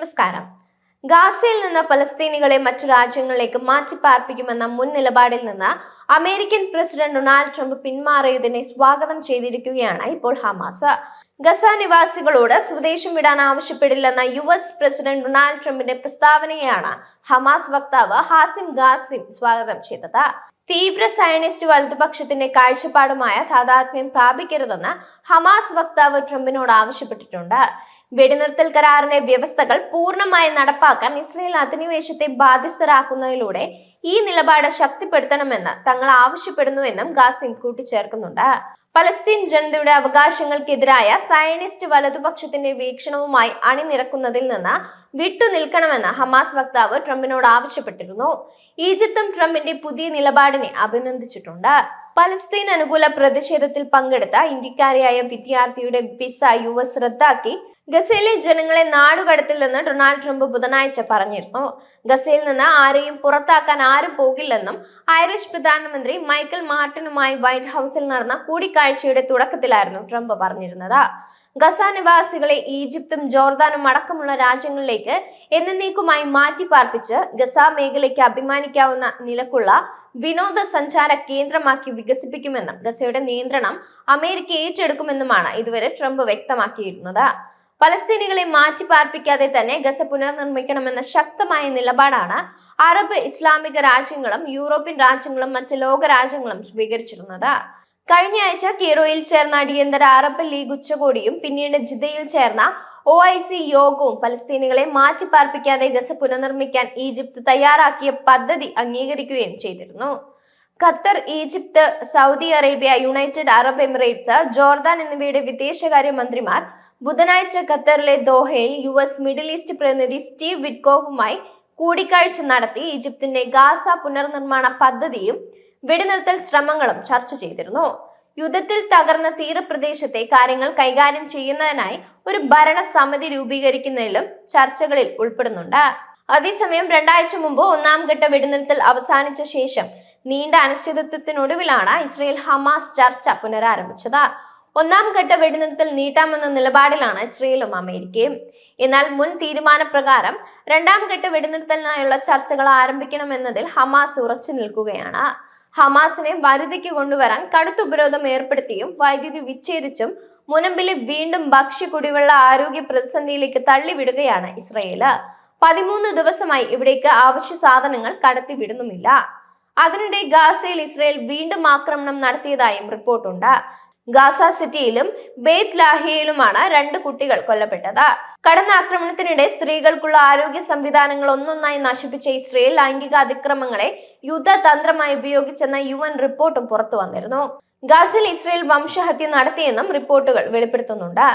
നമസ്കാരം. ഗാസയിൽ നിന്ന് പലസ്തീനികളെ മറ്റു രാജ്യങ്ങളിലേക്ക് മാറ്റിപ്പാർപ്പിക്കുമെന്ന മുൻ നിലപാടിൽ നിന്ന് അമേരിക്കൻ പ്രസിഡന്റ് ഡൊണാൾഡ് ട്രംപ് പിന്മാറിയതിനെ സ്വാഗതം ചെയ്തിരിക്കുകയാണ് ഇപ്പോൾ ഹമാസ്. ഗസ നിവാസികളോട് സ്വദേശം വിടാൻ ആവശ്യപ്പെടില്ലെന്ന യു എസ് പ്രസിഡന്റ് ഡൊണാൾഡ് ട്രംപിന്റെ പ്രസ്താവനയാണ് ഹമാസ് വക്താവ് ഹാസിം ഗാസിം സ്വാഗതം ചെയ്തത്. തീവ്ര സയനിസ്റ്റ് വലതുപക്ഷത്തിന്റെ കാഴ്ചപ്പാടുമായ താതാത്മ്യം പ്രാപിക്കരുതെന്ന് ഹമാസ് വക്താവ് ട്രംപിനോട് ആവശ്യപ്പെട്ടിട്ടുണ്ട്. വെടിനിർത്തൽ കരാറിന്റെ വ്യവസ്ഥകൾ പൂർണമായി നടപ്പാക്കാൻ ഇസ്രയേൽ അധിനിവേശത്തെ ബാധ്യസ്ഥരാക്കുന്നതിലൂടെ ഈ നിലപാട് ശക്തിപ്പെടുത്തണമെന്ന് തങ്ങൾ ആവശ്യപ്പെടുന്നുവെന്നും ഗാസിം കൂട്ടിച്ചേർക്കുന്നുണ്ട്. പലസ്തീൻ ജനതയുടെ അവകാശങ്ങൾക്കെതിരായ സയനിസ്റ്റ് വലതുപക്ഷത്തിന്റെ വീക്ഷണവുമായി അണിനിരക്കുന്നതിൽ നിന്ന് വിട്ടുനിൽക്കണമെന്ന് ഹമാസ് വക്താവ് ട്രംപിനോട് ആവശ്യപ്പെട്ടിരുന്നു. ഈജിപ്തും ട്രംപിന്റെ പുതിയ നിലപാടിനെ അഭിനന്ദിച്ചിട്ടുണ്ട്. പലസ്തീൻ അനുകൂല പ്രതിഷേധത്തിൽ പങ്കെടുത്ത ഇന്ത്യക്കാരിയായ വിദ്യാർത്ഥിയുടെ വിസ യു എസ് റദ്ദാക്കി. ഗസയിലെ ജനങ്ങളെ നാടുകടത്തില്ലെന്ന് ഡൊണാൾഡ് ട്രംപ് ബുധനാഴ്ച പറഞ്ഞിരുന്നു. ഗസയിൽ നിന്ന് ആരെയും പുറത്താക്കാൻ ആരും പോകില്ലെന്നും ഐറിഷ് പ്രധാനമന്ത്രി മൈക്കൽ മാർട്ടിനുമായി വൈറ്റ് ഹൗസിൽ നടന്ന കൂടിക്കാഴ്ചയുടെ തുടക്കത്തിലായിരുന്നു ട്രംപ് പറഞ്ഞിരുന്നത്. ഗസ നിവാസികളെ ഈജിപ്തും ജോർദാനും അടക്കമുള്ള രാജ്യങ്ങളിലേക്ക് എന്നേക്കുമായി മാറ്റിപ്പാർപ്പിച്ച് ഗസ മേഖലയ്ക്ക് അഭിമാനിക്കാവുന്ന നിലക്കുള്ള വിനോദസഞ്ചാര കേന്ദ്രമാക്കി വികസിപ്പിക്കുമെന്നും ഗസയുടെ നിയന്ത്രണം അമേരിക്ക ഏറ്റെടുക്കുമെന്നുമാണ് ഇതുവരെ ട്രംപ് വ്യക്തമാക്കിയിരുന്നത്. പലസ്തീനികളെ മാറ്റി പാർപ്പിക്കാതെ തന്നെ ഗസ പുനർനിർമ്മിക്കണമെന്ന ശക്തമായ നിലപാടാണ് അറബ് ഇസ്ലാമിക രാജ്യങ്ങളും യൂറോപ്യൻ രാജ്യങ്ങളും മറ്റ് ലോക രാജ്യങ്ങളും സ്വീകരിച്ചിരുന്നത്. കഴിഞ്ഞ ആഴ്ച കീറോയിൽ ചേർന്ന അടിയന്തര അറബ് ലീഗ് ഉച്ചകോടിയും പിന്നീട് ജിദ്ദയിൽ ചേർന്ന ഒ ഐ സി യോഗവും പലസ്തീനികളെ മാറ്റിപ്പാർപ്പിക്കാതെ ഗസ പുനർനിർമ്മിക്കാൻ ഈജിപ്ത് തയ്യാറാക്കിയ പദ്ധതി അംഗീകരിക്കുകയും ചെയ്തിരുന്നു. Qatar Egypt Saudi Arabia United Arab Emirates Jordan എന്നിവയുടെ വിദേശകാര്യ മന്ത്രിമാർ ബുധനാഴ്ച ഖത്തറിലെ ദോഹയിൽ യു എസ് മിഡിൽ ഈസ്റ്റ് പ്രതിനിധി സ്റ്റീവ് വിറ്റ്കോഫുമായി കൂടിക്കാഴ്ച നടത്തി ഈജിപ്തിന്റെ ഗാസ പുനർനിർമ്മാണ പദ്ധതിയും വെടിനിർത്തൽ ശ്രമങ്ങളും ചർച്ച ചെയ്തിരുന്നു. യുദ്ധത്തിൽ തകർന്ന തീരപ്രദേശത്തെ കാര്യങ്ങൾ കൈകാര്യം ചെയ്യുന്നതിനായി ഒരു ഭരണസമിതി രൂപീകരിക്കുന്നതിലും ചർച്ചകളിൽ ഉൾപ്പെടുന്നുണ്ട്. അതേസമയം രണ്ടാഴ്ച മുമ്പ് ഒന്നാം ഘട്ട വെടിനിർത്തൽ അവസാനിച്ച ശേഷം നീണ്ട അനിശ്ചിതത്വത്തിനൊടുവിലാണ് ഇസ്രയേൽ ഹമാസ് ചർച്ച പുനരാരംഭിച്ചത്. ഒന്നാം ഘട്ട വെടിനിർത്തൽ നീട്ടാമെന്ന നിലപാടിലാണ് ഇസ്രയേലും അമേരിക്കയും. എന്നാൽ മുൻ തീരുമാനപ്രകാരം രണ്ടാം ഘട്ട വെടിനിർത്തലിനായുള്ള ചർച്ചകൾ ആരംഭിക്കണമെന്നതിൽ ഹമാസ് ഉറച്ചു നിൽക്കുകയാണ് ഹമാസിനെ വരുതിക്ക് കൊണ്ടുവരാൻ കടുത്ത ഉപരോധം ഏർപ്പെടുത്തിയും വൈദ്യുതി വിച്ഛേദിച്ചും മുനമ്പിലെ വീണ്ടും ഭക്ഷ്യ കുടിവെള്ള ആരോഗ്യ പ്രതിസന്ധിയിലേക്ക് തള്ളിവിടുകയാണ് ഇസ്രയേൽ. പതിമൂന്ന് ദിവസമായി ഇവിടേക്ക് ആവശ്യ സാധനങ്ങൾ കടത്തിവിടുന്നുമില്ല. അതിനിടെ ഗാസയിൽ ഇസ്രയേൽ വീണ്ടും ആക്രമണം നടത്തിയതായും റിപ്പോർട്ടുണ്ട്. ഗാസ സിറ്റിയിലും ബേത്ത് ലാഹിയയിലുമാണ് രണ്ട് കുട്ടികൾ കൊല്ലപ്പെട്ടത്. കടന്ന ആക്രമണത്തിനിടെ സ്ത്രീകൾക്കുള്ള ആരോഗ്യ സംവിധാനങ്ങൾ ഒന്നൊന്നായി നശിപ്പിച്ച ഇസ്രയേൽ ലൈംഗിക അതിക്രമങ്ങളെ യുദ്ധതന്ത്രമായി ഉപയോഗിച്ചെന്ന യു എൻ റിപ്പോർട്ടും പുറത്തു വന്നിരുന്നു ഗാസയിൽ ഇസ്രയേൽ വംശഹത്യ നടത്തിയെന്നും റിപ്പോർട്ടുകൾ വെളിപ്പെടുത്തുന്നുണ്ട്.